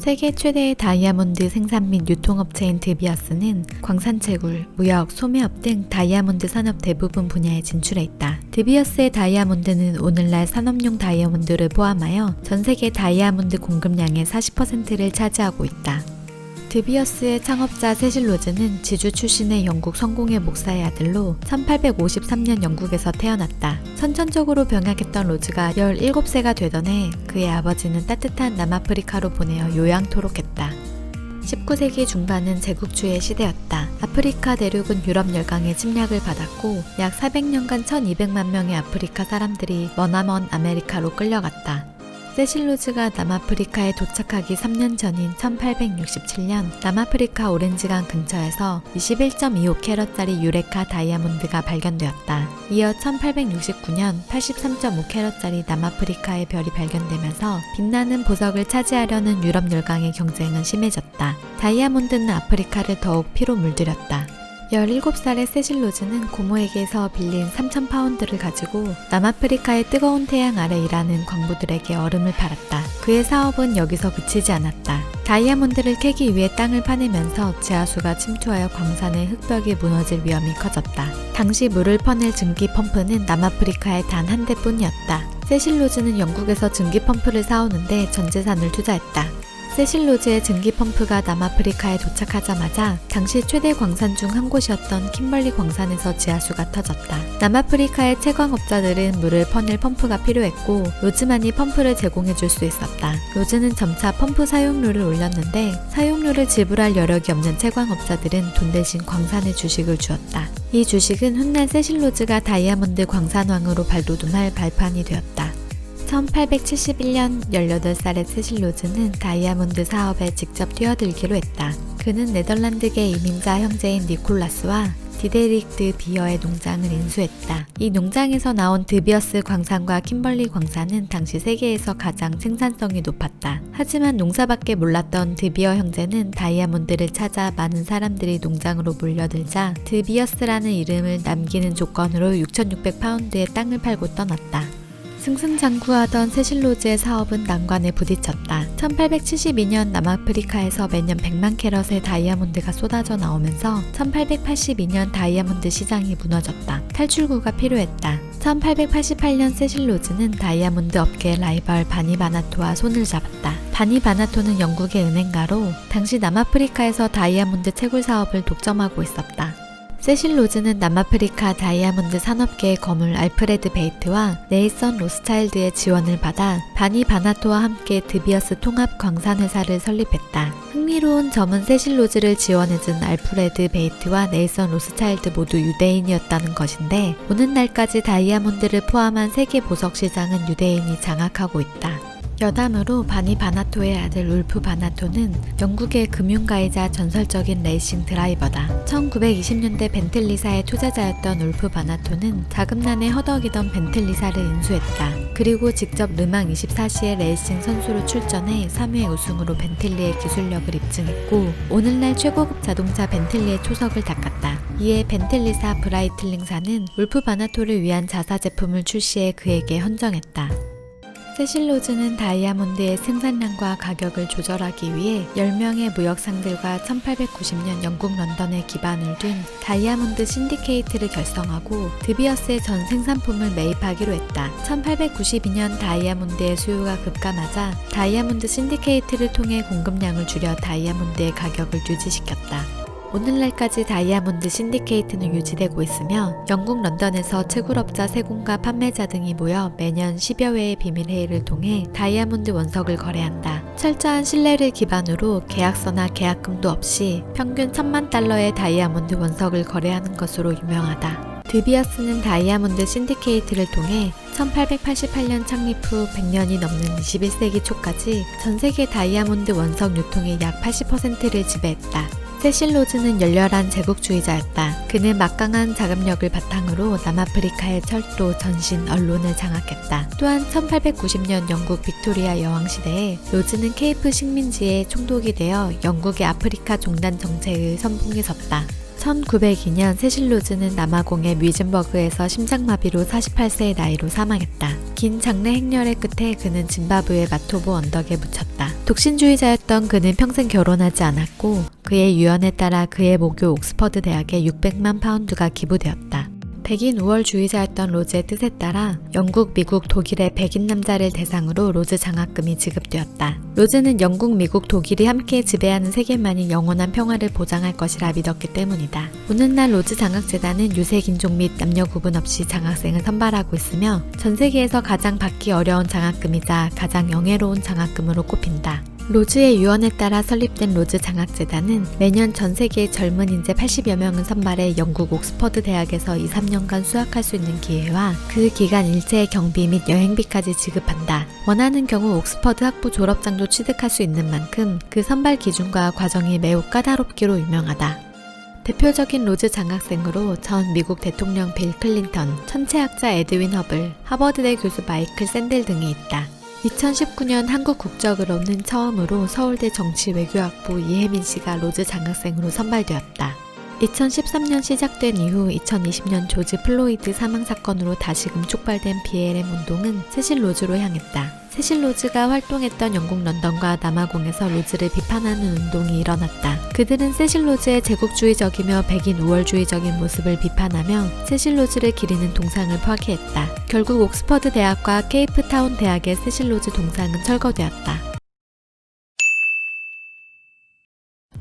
세계 최대의 다이아몬드 생산 및 유통업체인 드비어스는 광산 채굴, 무역, 소매업 등 다이아몬드 산업 대부분 분야에 진출해 있다. 드비어스의 다이아몬드는 오늘날 산업용 다이아몬드를 포함하여 전 세계 다이아몬드 공급량의 40%를 차지하고 있다. 드비어스의 창업자 세실 로즈는 지주 출신의 영국 성공의 목사의 아들로 1853년 영국에서 태어났다. 선천적으로 병약했던 로즈가 17세가 되던 해 그의 아버지는 따뜻한 남아프리카로 보내어 요양토록 했다. 19세기 중반은 제국주의 시대였다. 아프리카 대륙은 유럽 열강의 침략을 받았고 약 400년간 1200만 명의 아프리카 사람들이 머나먼 아메리카로 끌려갔다. 세실로즈가 남아프리카에 도착하기 3년 전인 1867년 남아프리카 오렌지강 근처에서 21.25 캐럿짜리 유레카 다이아몬드가 발견되었다. 이어 1869년 83.5 캐럿짜리 남아프리카의 별이 발견되면서 빛나는 보석을 차지하려는 유럽 열강의 경쟁은 심해졌다. 다이아몬드는 아프리카를 더욱 피로 물들였다. 17살의 세실로즈는 고모에게서 빌린 3,000파운드를 가지고 남아프리카의 뜨거운 태양 아래 일하는 광부들에게 얼음을 팔았다. 그의 사업은 여기서 그치지 않았다. 다이아몬드를 캐기 위해 땅을 파내면서 지하수가 침투하여 광산의 흙벽이 무너질 위험이 커졌다. 당시 물을 퍼낼 증기 펌프는 남아프리카에 단 한 대뿐이었다. 세실로즈는 영국에서 증기 펌프를 사오는데 전 재산을 투자했다. 세실로즈의 증기 펌프가 남아프리카에 도착하자마자 당시 최대 광산 중 한 곳이었던 킴벌리 광산에서 지하수가 터졌다. 남아프리카의 채광업자들은 물을 퍼낼 펌프가 필요했고 로즈만이 펌프를 제공해 줄 수 있었다. 로즈는 점차 펌프 사용료를 올렸는데 사용료를 지불할 여력이 없는 채광업자들은 돈 대신 광산의 주식을 주었다. 이 주식은 훗날 세실로즈가 다이아몬드 광산왕으로 발돋움할 발판이 되었다. 1871년 18살의 세실로즈는 다이아몬드 사업에 직접 뛰어들기로 했다. 그는 네덜란드계 이민자 형제인 니콜라스와 디데릭 드 비어의 농장을 인수했다. 이 농장에서 나온 드비어스 광산과 킴벌리 광산은 당시 세계에서 가장 생산성이 높았다. 하지만 농사밖에 몰랐던 드비어 형제는 다이아몬드를 찾아 많은 사람들이 농장으로 몰려들자 드비어스라는 이름을 남기는 조건으로 6,600파운드의 땅을 팔고 떠났다. 승승장구하던 세실로즈의 사업은 난관에 부딪혔다. 1872년 남아프리카에서 매년 100만 캐럿의 다이아몬드가 쏟아져 나오면서 1882년 다이아몬드 시장이 무너졌다. 탈출구가 필요했다. 1888년 세실로즈는 다이아몬드 업계 라이벌 바니바나토와 손을 잡았다. 바니바나토는 영국의 은행가로 당시 남아프리카에서 다이아몬드 채굴 사업을 독점하고 있었다. 세실 로즈는 남아프리카 다이아몬드 산업계의 거물 알프레드 베이트와 네이선 로스차일드의 지원을 받아 바니 바나토와 함께 드비어스 통합 광산회사를 설립했다. 흥미로운 점은 세실 로즈를 지원해준 알프레드 베이트와 네이선 로스차일드 모두 유대인이었다는 것인데 오는 날까지 다이아몬드를 포함한 세계 보석 시장은 유대인이 장악하고 있다. 여담으로 바니 바나토의 아들 울프 바나토는 영국의 금융가이자 전설적인 레이싱 드라이버다. 1920년대 벤틀리사의 투자자였던 울프 바나토는 자금난에 허덕이던 벤틀리사를 인수했다. 그리고 직접 르망 24시의 레이싱 선수로 출전해 3회 우승으로 벤틀리의 기술력을 입증했고 오늘날 최고급 자동차 벤틀리의 초석을 닦았다. 이에 벤틀리사 브라이틀링사는 울프 바나토를 위한 자사 제품을 출시해 그에게 헌정했다. 세실로즈는 다이아몬드의 생산량과 가격을 조절하기 위해 10명의 무역상들과 1890년 영국 런던에 기반을 둔 다이아몬드 신디케이트를 결성하고 드비어스의 전 생산품을 매입하기로 했다. 1892년 다이아몬드의 수요가 급감하자 다이아몬드 신디케이트를 통해 공급량을 줄여 다이아몬드의 가격을 유지시켰다. 오늘날까지 다이아몬드 신디케이트는 유지되고 있으며 영국 런던에서 채굴업자 세공과 판매자 등이 모여 매년 10여 회의 비밀회의를 통해 다이아몬드 원석을 거래한다. 철저한 신뢰를 기반으로 계약서나 계약금도 없이 평균 1000만 달러의 다이아몬드 원석을 거래하는 것으로 유명하다. 드비어스는 다이아몬드 신디케이트를 통해 1888년 창립 후 100년이 넘는 21세기 초까지 전 세계 다이아몬드 원석 유통의 약 80%를 지배했다. 세실로즈는 열렬한 제국주의자였다. 그는 막강한 자금력을 바탕으로 남아프리카의 철도, 전신, 언론을 장악했다. 또한 1890년 영국 빅토리아 여왕 시대에 로즈는 케이프 식민지의 총독이 되어 영국의 아프리카 종단 정책을 선봉에 섰다. 1902년 세실로즈는 남아공의 뮤즌버그에서 심장마비로 48세의 나이로 사망했다. 긴 장례 행렬의 끝에 그는 짐바브웨 마토보 언덕에 묻혔다. 독신주의자였던 그는 평생 결혼하지 않았고 그의 유언에 따라 그의 모교 옥스퍼드 대학에 600만 파운드가 기부되었다. 백인 우월주의자였던 로즈의 뜻에 따라 영국, 미국, 독일의 백인 남자를 대상으로 로즈 장학금이 지급되었다. 로즈는 영국, 미국, 독일이 함께 지배하는 세계만이 영원한 평화를 보장할 것이라 믿었기 때문이다. 오늘날 로즈 장학재단은 유색인종 및 남녀 구분 없이 장학생을 선발하고 있으며 전 세계에서 가장 받기 어려운 장학금이자 가장 영예로운 장학금으로 꼽힌다. 로즈의 유언에 따라 설립된 로즈 장학재단은 매년 전 세계의 젊은 인재 80여 명을 선발해 영국 옥스퍼드 대학에서 2, 3년간 수학할 수 있는 기회와 그 기간 일체의 경비 및 여행비까지 지급한다. 원하는 경우 옥스퍼드 학부 졸업장도 취득할 수 있는 만큼 그 선발 기준과 과정이 매우 까다롭기로 유명하다. 대표적인 로즈 장학생으로 전 미국 대통령 빌 클린턴, 천체학자 에드윈 허블, 하버드대 교수 마이클 샌델 등이 있다. 2019년 한국 국적으로는 처음으로 서울대 정치외교학부 이혜민 씨가 로즈 장학생으로 선발되었다. 2013년 시작된 이후 2020년 조지 플로이드 사망 사건으로 다시금 촉발된 BLM 운동은 세실 로즈로 향했다. 세실 로즈가 활동했던 영국 런던과 남아공에서 로즈를 비판하는 운동이 일어났다. 그들은 세실 로즈의 제국주의적이며 백인 우월주의적인 모습을 비판하며 세실 로즈를 기리는 동상을 파괴했다. 결국 옥스퍼드 대학과 케이프타운 대학의 세실 로즈 동상은 철거되었다.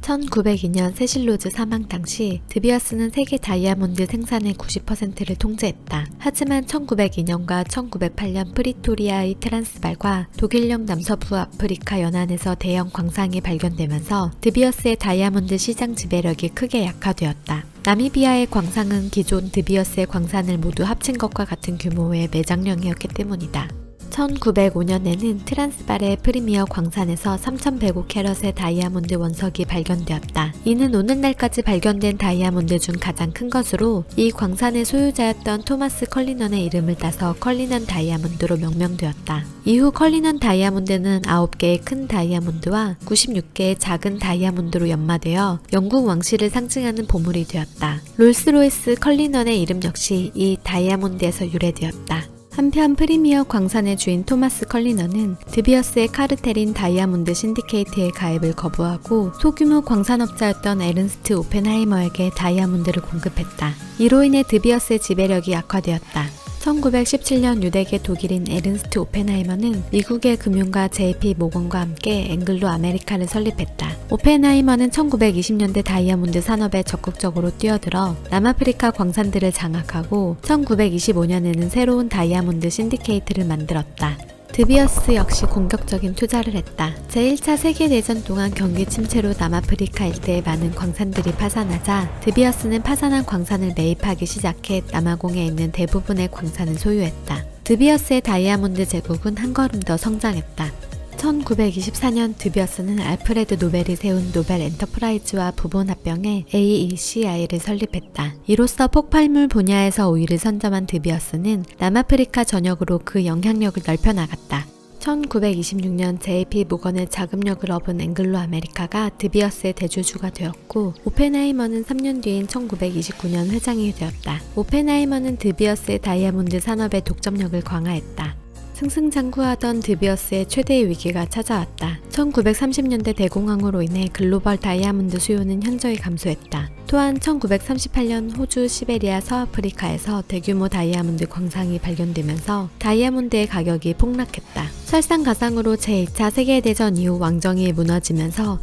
1902년 세실로즈 사망 당시 드비어스는 세계 다이아몬드 생산의 90%를 통제했다. 하지만 1902년과 1908년 프리토리아의 트란스발과 독일령 남서부 아프리카 연안에서 대형 광상이 발견되면서 드비어스의 다이아몬드 시장 지배력이 크게 약화되었다. 나미비아의 광상은 기존 드비어스의 광산을 모두 합친 것과 같은 규모의 매장량이었기 때문이다. 1905년에는 트란스발의 프리미어 광산에서 3105 캐럿의 다이아몬드 원석이 발견되었다. 이는 오늘날까지 발견된 다이아몬드 중 가장 큰 것으로 이 광산의 소유자였던 토마스 컬리넌의 이름을 따서 컬리넌 다이아몬드로 명명되었다. 이후 컬리넌 다이아몬드는 9개의 큰 다이아몬드와 96개의 작은 다이아몬드로 연마되어 영국 왕실을 상징하는 보물이 되었다. 롤스로이스 컬리넌의 이름 역시 이 다이아몬드에서 유래되었다. 한편 프리미어 광산의 주인 토마스 컬리너는 드비어스의 카르텔인 다이아몬드 신디케이트의 가입을 거부하고 소규모 광산업자였던 에른스트 오펜하이머에게 다이아몬드를 공급했다. 이로 인해 드비어스의 지배력이 약화되었다. 1917년 유대계 독일인 에른스트 오펜하이머는 미국의 금융가 JP 모건과 함께 앵글로 아메리카를 설립했다. 오펜하이머는 1920년대 다이아몬드 산업에 적극적으로 뛰어들어 남아프리카 광산들을 장악하고 1925년에는 새로운 다이아몬드 신디케이트를 만들었다. 드비어스 역시 공격적인 투자를 했다. 제1차 세계대전 동안 경기 침체로 남아프리카 일대의 많은 광산들이 파산하자 드비어스는 파산한 광산을 매입하기 시작해 남아공에 있는 대부분의 광산을 소유했다. 드비어스의 다이아몬드 제국은 한 걸음 더 성장했다. 1924년 드비어스는 알프레드 노벨이 세운 노벨 엔터프라이즈와 부분 합병해 AECI를 설립했다. 이로써 폭발물 분야에서 우위를 선점한 드비어스는 남아프리카 전역으로 그 영향력을 넓혀 나갔다. 1926년 JP 모건의 자금력을 업은 앵글로 아메리카가 드비어스의 대주주가 되었고 오펜하이머는 3년 뒤인 1929년 회장이 되었다. 오펜하이머는 드비어스의 다이아몬드 산업의 독점력을 강화했다. 승승장구하던 드비어스의 최대의 위기가 찾아왔다. 1930년대 대공황으로 인해 글로벌 다이아몬드 수요는 현저히 감소했다. 또한 1938년 호주, 시베리아, 서아프리카에서 대규모 다이아몬드 광상이 발견되면서 다이아몬드의 가격이 폭락했다. 설상가상으로 제2차 세계대전 이후 왕정이 무너지면서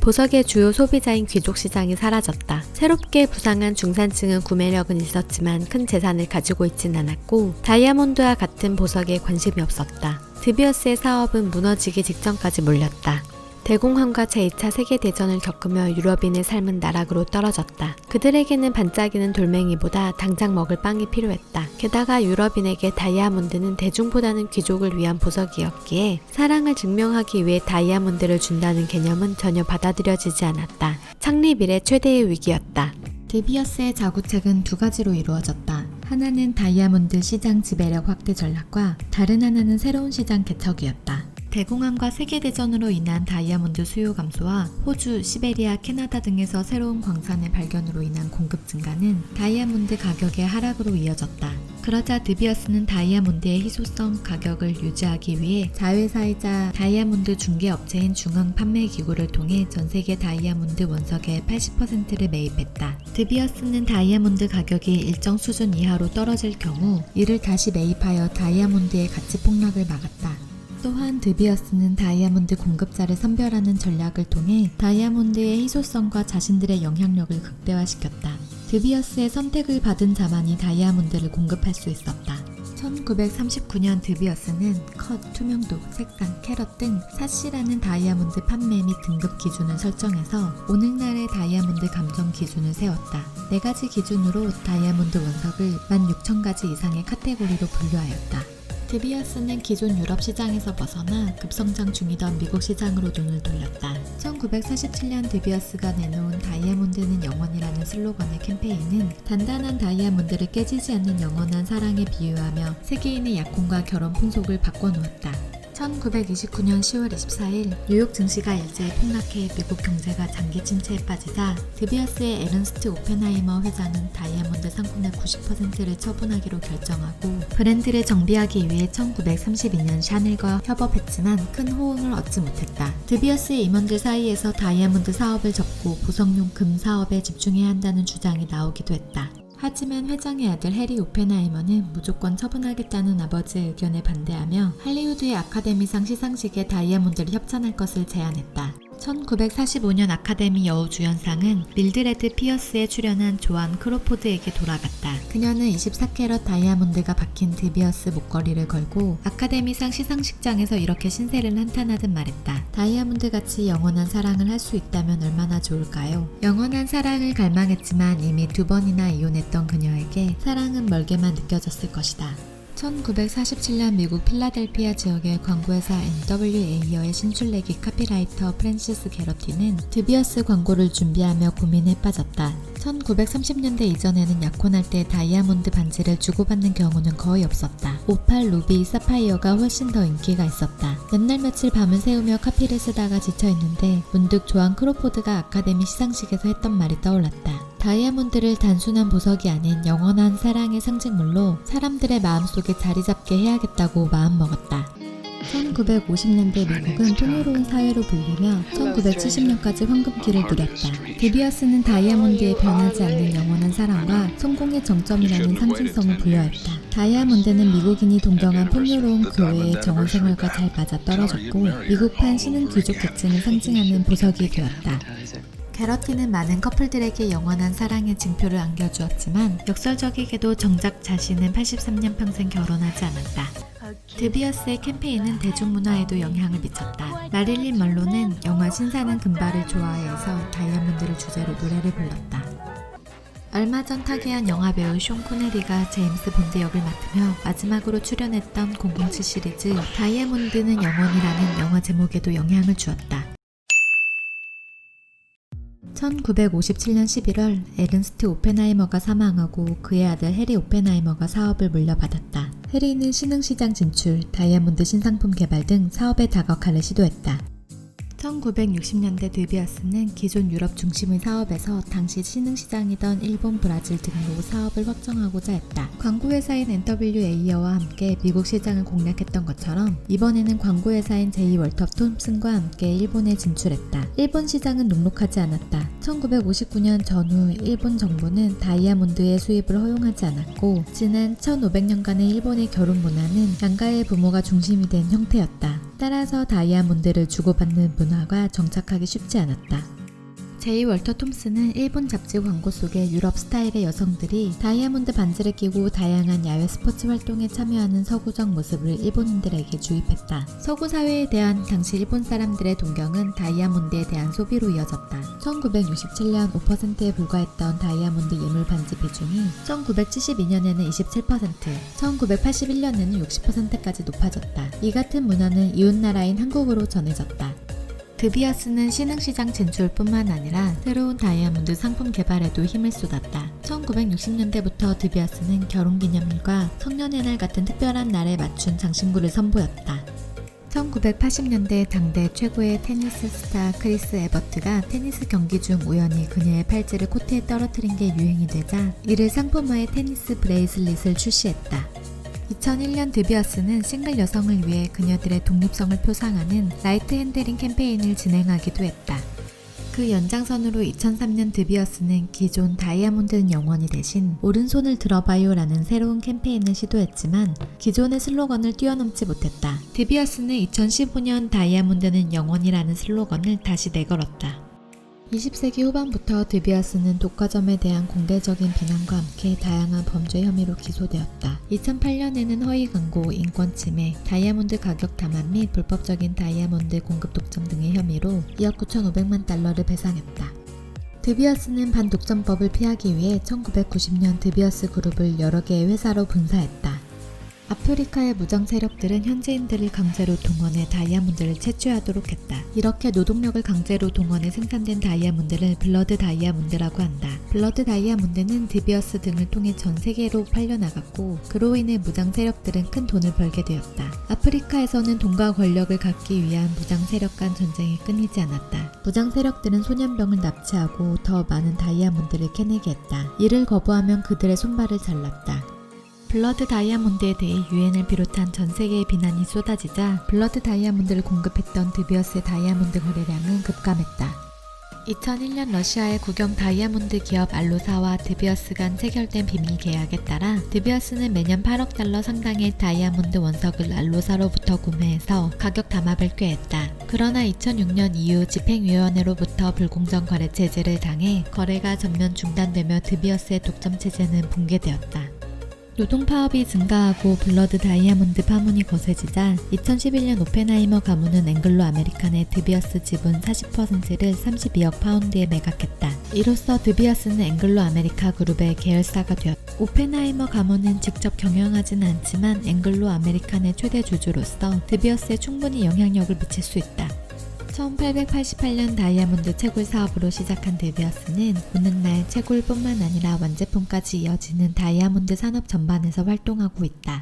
보석의 주요 소비자인 귀족 시장이 사라졌다. 새롭게 부상한 중산층은 구매력은 있었지만 큰 재산을 가지고 있진 않았고 다이아몬드와 같은 보석에 관심이 없었다. 드비어스의 사업은 무너지기 직전까지 몰렸다. 대공황과 제2차 세계대전을 겪으며 유럽인의 삶은 나락으로 떨어졌다. 그들에게는 반짝이는 돌멩이보다 당장 먹을 빵이 필요했다. 게다가 유럽인에게 다이아몬드는 대중보다는 귀족을 위한 보석이었기에 사랑을 증명하기 위해 다이아몬드를 준다는 개념은 전혀 받아들여지지 않았다. 창립 이래 최대의 위기였다. 데비어스의 자구책은 두 가지로 이루어졌다. 하나는 다이아몬드 시장 지배력 확대 전략과 다른 하나는 새로운 시장 개척이었다. 대공황과 세계대전으로 인한 다이아몬드 수요 감소와 호주, 시베리아, 캐나다 등에서 새로운 광산의 발견으로 인한 공급 증가는 다이아몬드 가격의 하락으로 이어졌다. 그러자 드비어스는 다이아몬드의 희소성 가격을 유지하기 위해 자회사이자 다이아몬드 중개업체인 중앙 판매 기구를 통해 전 세계 다이아몬드 원석의 80%를 매입했다. 드비어스는 다이아몬드 가격이 일정 수준 이하로 떨어질 경우 이를 다시 매입하여 다이아몬드의 가치 폭락을 막았다. 또한 드비어스는 다이아몬드 공급자를 선별하는 전략을 통해 다이아몬드의 희소성과 자신들의 영향력을 극대화시켰다. 드비어스의 선택을 받은 자만이 다이아몬드를 공급할 수 있었다. 1939년 드비어스는 컷, 투명도, 색상, 캐럿 등 사씨라는 다이아몬드 판매 및 등급 기준을 설정해서 오늘날의 다이아몬드 감정 기준을 세웠다. 네 가지 기준으로 다이아몬드 원석을 16,000가지 이상의 카테고리로 분류하였다. 드비어스는 기존 유럽 시장에서 벗어나 급성장 중이던 미국 시장으로 눈을 돌렸다. 1947년 드비어스가 내놓은 다이아몬드는 영원이라는 슬로건의 캠페인은 단단한 다이아몬드를 깨지지 않는 영원한 사랑에 비유하며 세계인의 약혼과 결혼 풍속을 바꿔놓았다. 1929년 10월 24일 뉴욕 증시가 일제히 폭락해 미국 경제가 장기 침체에 빠지자 드비어스의 에른스트 오펜하이머 회장은 다이아몬드 상품의 90%를 처분하기로 결정하고 브랜드를 정비하기 위해 1932년 샤넬과 협업했지만 큰 호응을 얻지 못했다. 드비어스의 임원들 사이에서 다이아몬드 사업을 접고 보석용 금 사업에 집중해야 한다는 주장이 나오기도 했다. 하지만 회장의 아들 해리 오펜하이머는 무조건 처분하겠다는 아버지의 의견에 반대하며 할리우드의 아카데미상 시상식에 다이아몬드를 협찬할 것을 제안했다. 1945년 아카데미 여우주연상은 밀드레드 피어스에 출연한 조안 크로포드에게 돌아갔다. 그녀는 24캐럿 다이아몬드가 박힌 드비어스 목걸이를 걸고 아카데미상 시상식장에서 이렇게 신세를 한탄하듯 말했다. 다이아몬드 같이 영원한 사랑을 할 수 있다면 얼마나 좋을까요? 영원한 사랑을 갈망했지만 이미 두 번이나 이혼했던 그녀에게 사랑은 멀게만 느껴졌을 것이다. 1947년 미국 필라델피아 지역의 광고회사 NWA여의 신출내기 카피라이터 프랜시스 게러티는 드비어스 광고를 준비하며 고민에 빠졌다. 1930년대 이전에는 약혼할 때 다이아몬드 반지를 주고받는 경우는 거의 없었다. 오팔, 루비, 사파이어가 훨씬 더 인기가 있었다. 몇날 며칠 밤을 새우며 카피를 쓰다가 지쳐있는데 문득 조한 크로포드가 아카데미 시상식에서 했던 말이 떠올랐다. 다이아몬드를 단순한 보석이 아닌 영원한 사랑의 상징물로 사람들의 마음속에 자리 잡게 해야겠다고 마음먹었다. 1950년대 미국은 풍요로운 사회로 불리며 1970년까지 황금기를 누렸다. 드비어스는 다이아몬드에 변하지 않는 영원한 사랑과 성공의 정점이라는 상징성을 부여했다. 다이아몬드는 미국인이 동경한 풍요로운 교회의 정원 생활과 잘 맞아 떨어졌고 미국판 신흥 귀족 계층을 상징하는 보석이 되었다. 게러티는 많은 커플들에게 영원한 사랑의 징표를 안겨주었지만 역설적이게도 정작 자신은 83년 평생 결혼하지 않았다. 드비어스의 캠페인은 대중문화에도 영향을 미쳤다. 마릴린 멀로는 영화 신사는 금발을 좋아해서 다이아몬드를 주제로 노래를 불렀다. 얼마 전 타계한 영화배우 쇼 코네리가 제임스 본드 역을 맡으며 마지막으로 출연했던 007 시리즈 다이아몬드는 영원이라는 영화 제목에도 영향을 주었다. 1957년 11월 에른스트 오펜하이머가 사망하고 그의 아들 해리 오펜하이머가 사업을 물려받았다. 해리는 신흥시장 진출, 다이아몬드 신상품 개발 등 사업에 다각화를 시도했다. 1960년대 드비어스는 기존 유럽 중심의 사업에서 당시 신흥시장이던 일본, 브라질 등으로 사업을 확정하고자 했다. 광고회사인 NWA와 함께 미국 시장을 공략했던 것처럼 이번에는 광고회사인 제이 월터 톰슨과 함께 일본에 진출했다. 일본 시장은 녹록하지 않았다. 1959년 전후 일본 정부는 다이아몬드의 수입을 허용하지 않았고 지난 1500년간의 일본의 결혼 문화는 양가의 부모가 중심이 된 형태였다. 따라서 다이아몬드를 주고받는 문화가 정착하기 쉽지 않았다. 제이 월터 톰스는 일본 잡지 광고 속에 유럽 스타일의 여성들이 다이아몬드 반지를 끼고 다양한 야외 스포츠 활동에 참여하는 서구적 모습을 일본인들에게 주입했다. 서구 사회에 대한 당시 일본 사람들의 동경은 다이아몬드에 대한 소비로 이어졌다. 1967년 5%에 불과했던 다이아몬드 예물 반지 비중이 1972년에는 27%, 1981년에는 60%까지 높아졌다. 이 같은 문화는 이웃나라인 한국으로 전해졌다. 드비어스는 신흥시장 진출뿐만 아니라 새로운 다이아몬드 상품 개발에도 힘을 쏟았다. 1960년대부터 드비어스는 결혼기념일과 성년의 날 같은 특별한 날에 맞춘 장신구를 선보였다. 1980년대 당대 최고의 테니스 스타 크리스 에버트가 테니스 경기 중 우연히 그녀의 팔찌를 코트에 떨어뜨린 게 유행이 되자 이를 상품화해 테니스 브레이슬릿을 출시했다. 2001년 드비어스는 싱글 여성을 위해 그녀들의 독립성을 표상하는 라이트 핸들링 캠페인을 진행하기도 했다. 그 연장선으로 2003년 드비어스는 기존 다이아몬드는 영원히 대신 오른손을 들어봐요 라는 새로운 캠페인을 시도했지만 기존의 슬로건을 뛰어넘지 못했다. 드비어스는 2015년 다이아몬드는 영원이라는 슬로건을 다시 내걸었다. 20세기 후반부터 드비어스는 독과점에 대한 공개적인 비난과 함께 다양한 범죄 혐의로 기소되었다. 2008년에는 허위 광고, 인권 침해, 다이아몬드 가격 담합 및 불법적인 다이아몬드 공급 독점 등의 혐의로 2억 9,500만 달러를 배상했다. 드비어스는 반독점법을 피하기 위해 1990년 드비어스 그룹을 여러 개의 회사로 분사했다. 아프리카의 무장 세력들은 현지인들을 강제로 동원해 다이아몬드를 채취하도록 했다. 이렇게 노동력을 강제로 동원해 생산된 다이아몬드를 블러드 다이아몬드라고 한다. 블러드 다이아몬드는 드비어스 등을 통해 전 세계로 팔려나갔고 그로 인해 무장 세력들은 큰 돈을 벌게 되었다. 아프리카에서는 돈과 권력을 갖기 위한 무장 세력 간 전쟁이 끊이지 않았다. 무장 세력들은 소년병을 납치하고 더 많은 다이아몬드를 캐내게 했다. 이를 거부하면 그들의 손발을 잘랐다. 블러드 다이아몬드에 대해 유엔을 비롯한 전 세계의 비난이 쏟아지자 블러드 다이아몬드를 공급했던 드비어스의 다이아몬드 거래량은 급감했다. 2001년 러시아의 국영 다이아몬드 기업 알로사와 드비어스 간 체결된 비밀 계약에 따라 드비어스는 매년 8억 달러 상당의 다이아몬드 원석을 알로사로부터 구매해서 가격 담합을 꾀했다. 그러나 2006년 이후 집행위원회로부터 불공정 거래 제재를 당해 거래가 전면 중단되며 드비어스의 독점 체제는 붕괴되었다. 노동 파업이 증가하고 블러드 다이아몬드 파문이 거세지자 2011년 오펜하이머 가문은 앵글로 아메리칸의 드비어스 지분 40%를 32억 파운드에 매각했다. 이로써 드비어스는 앵글로 아메리카 그룹의 계열사가 되었다. 오펜하이머 가문은 직접 경영하지는 않지만 앵글로 아메리칸의 최대 주주로서 드비어스에 충분히 영향력을 미칠 수 있다. 1888년 다이아몬드 채굴 사업으로 시작한 데비어스는 오늘날 채굴뿐만 아니라 완제품까지 이어지는 다이아몬드 산업 전반에서 활동하고 있다.